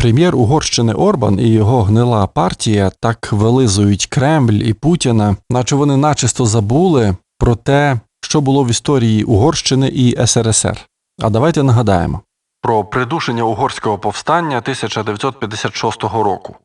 Прем'єр Угорщини Орбан і його гнила партія так вилизують Кремль і Путіна, наче вони начисто забули про те, що було в історії Угорщини і СРСР. А давайте нагадаємо про придушення угорського повстання 1956 року.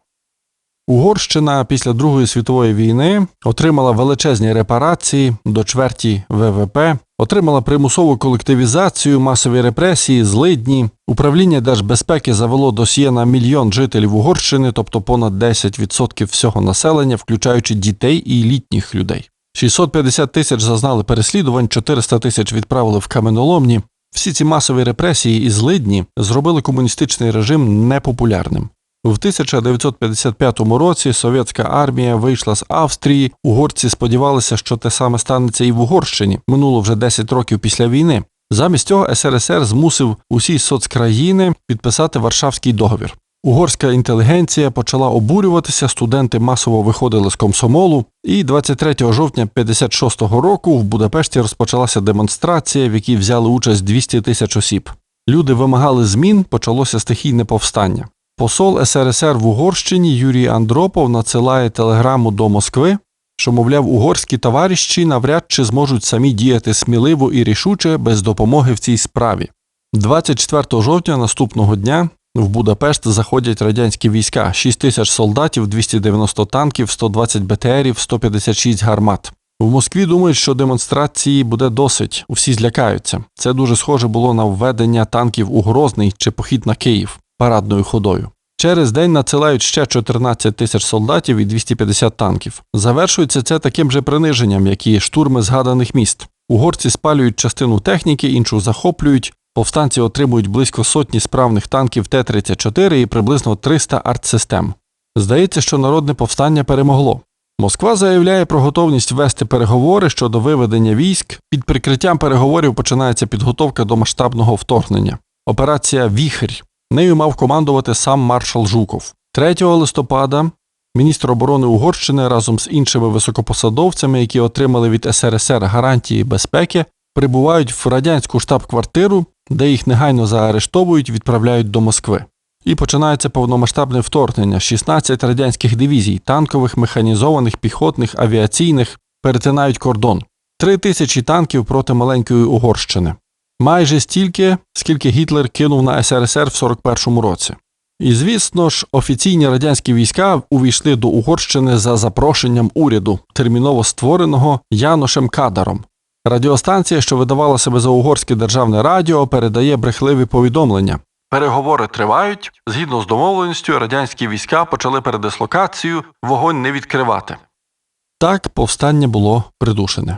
Угорщина після Другої світової війни отримала величезні репарації до чверті ВВП, отримала примусову колективізацію, масові репресії, злидні. Управління держбезпеки завело досьє на мільйон жителів Угорщини, тобто понад 10% всього населення, включаючи дітей і літніх людей. 650 тисяч зазнали переслідувань, 400 тисяч відправили в каменоломні. Всі ці масові репресії і злидні зробили комуністичний режим непопулярним. В 1955 році совєтська армія вийшла з Австрії. Угорці сподівалися, що те саме станеться і в Угорщині. Минуло вже 10 років після війни. Замість цього СРСР змусив усі соцкраїни підписати Варшавський договір. Угорська інтелігенція почала обурюватися, студенти масово виходили з комсомолу, і 23 жовтня 56-го року в Будапешті розпочалася демонстрація, в якій взяли участь 200 тисяч осіб. Люди вимагали змін, почалося стихійне повстання. Посол СРСР в Угорщині Юрій Андропов надсилає телеграму до Москви, що, мовляв, угорські товариші навряд чи зможуть самі діяти сміливо і рішуче без допомоги в цій справі. 24 жовтня наступного дня в Будапешт заходять радянські війська: 6 тисяч солдатів, 290 танків, 120 БТРів, 156 гармат. В Москві думають, що демонстрації буде досить, усі злякаються. Це дуже схоже було на введення танків у Грозний чи похід на Київ парадною ходою. Через день надсилають ще 14 тисяч солдатів і 250 танків. Завершується це таким же приниженням, як і штурми згаданих міст. Угорці спалюють частину техніки, іншу захоплюють. Повстанці отримують близько сотні справних танків Т-34 і приблизно 300 артсистем. Здається, що народне повстання перемогло. Москва заявляє про готовність вести переговори щодо виведення військ. Під прикриттям переговорів починається підготовка до масштабного вторгнення. Операція Віхрь. Нею мав командувати сам маршал Жуков. 3 листопада міністр оборони Угорщини разом з іншими високопосадовцями, які отримали від СРСР гарантії безпеки, прибувають в радянську штаб-квартиру, де їх негайно заарештовують, відправляють до Москви. І починається повномасштабне вторгнення. 16 радянських дивізій, танкових, механізованих, піхотних, авіаційних перетинають кордон. Три тисячі танків проти маленької Угорщини. Майже стільки, скільки Гітлер кинув на СРСР в 41-му році. І звісно ж, офіційні радянські війська увійшли до Угорщини за запрошенням уряду, терміново створеного Яношем Кадаром. Радіостанція, що видавала себе за угорське державне радіо, передає брехливі повідомлення. Переговори тривають. Згідно з домовленістю, радянські війська почали передислокацію, вогонь не відкривати. Так повстання було придушене.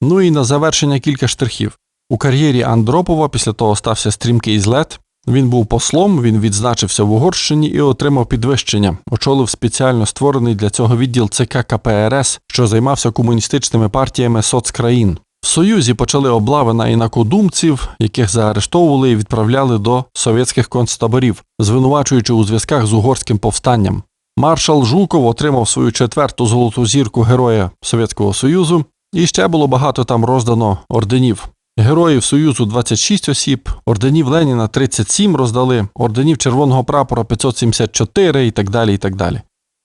Ну і на завершення кілька штрихів. У кар'єрі Андропова після того стався стрімкий злет. Він був послом, він відзначився в Угорщині і отримав підвищення, очолив спеціально створений для цього відділ ЦК КПРС, що займався комуністичними партіями соцкраїн. В Союзі почали облави на інакодумців, яких заарештовували і відправляли до совєтських концтаборів, звинувачуючи у зв'язках з угорським повстанням. Маршал Жуков отримав свою четверту золоту зірку Героя Совєтського Союзу, і ще було багато там роздано орденів. Героїв Союзу 26 осіб, орденів Леніна 37 роздали, орденів Червоного прапора 574 і так далі. і так далі.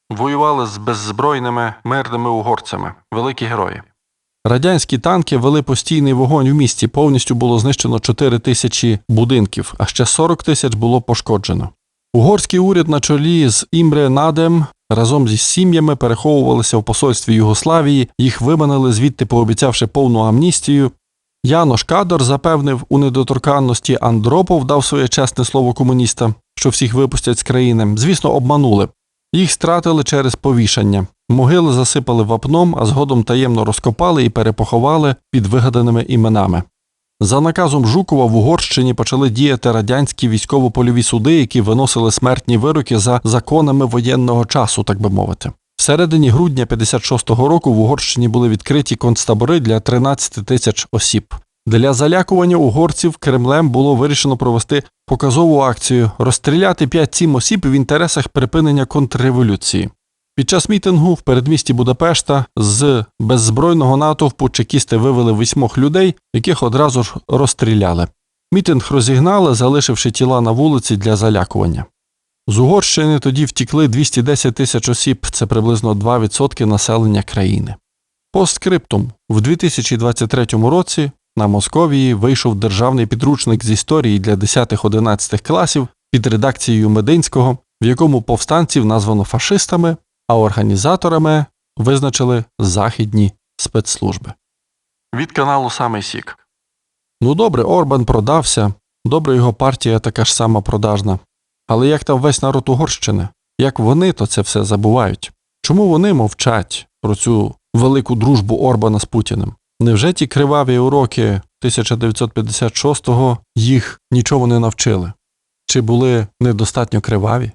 Воювали з беззбройними мирними угорцями, великі герої. Радянські танки вели постійний вогонь в місті, повністю було знищено 4 тисячі будинків, а ще 40 тисяч було пошкоджено. Угорський уряд на чолі з Імре Надем разом зі сім'ями переховувалися в посольстві Югославії, їх виманили звідти, пообіцявши повну амністію. Янош Кадор запевнив у недоторканності Андропов дав своє чесне слово комуністам, що всіх випустять з країни. Звісно, обманули. Їх стратили через повішання. Могили засипали вапном, а згодом таємно розкопали і перепоховали під вигаданими іменами. За наказом Жукова в Угорщині почали діяти радянські військово-польові суди, які виносили смертні вироки за законами воєнного часу, так би мовити. В середині грудня 56-го року в Угорщині були відкриті концтабори для 13 тисяч осіб. Для залякування угорців Кремлем було вирішено провести показову акцію розстріляти 5-7 осіб в інтересах припинення контрреволюції. Під час мітингу в передмісті Будапешта з беззбройного натовпу чекісти вивели вісьмох людей, яких одразу ж розстріляли. Мітинг розігнали, залишивши тіла на вулиці для залякування. З Угорщини тоді втікли 210 тисяч осіб, це приблизно 2% населення країни. Постскриптум в 2023 році на Московії вийшов державний підручник з історії для 10-11 класів під редакцією Мединського, в якому повстанців названо фашистами, а організаторами визначили західні спецслужби. Від каналу Самий Сік. Ну добре, Орбан продався, добре його партія така ж сама продажна. Але як там весь народ Угорщини? Як вони то це все забувають? Чому вони мовчать про цю велику дружбу Орбана з Путіним? Невже ті криваві уроки 1956-го їх нічого не навчили? Чи були недостатньо криваві?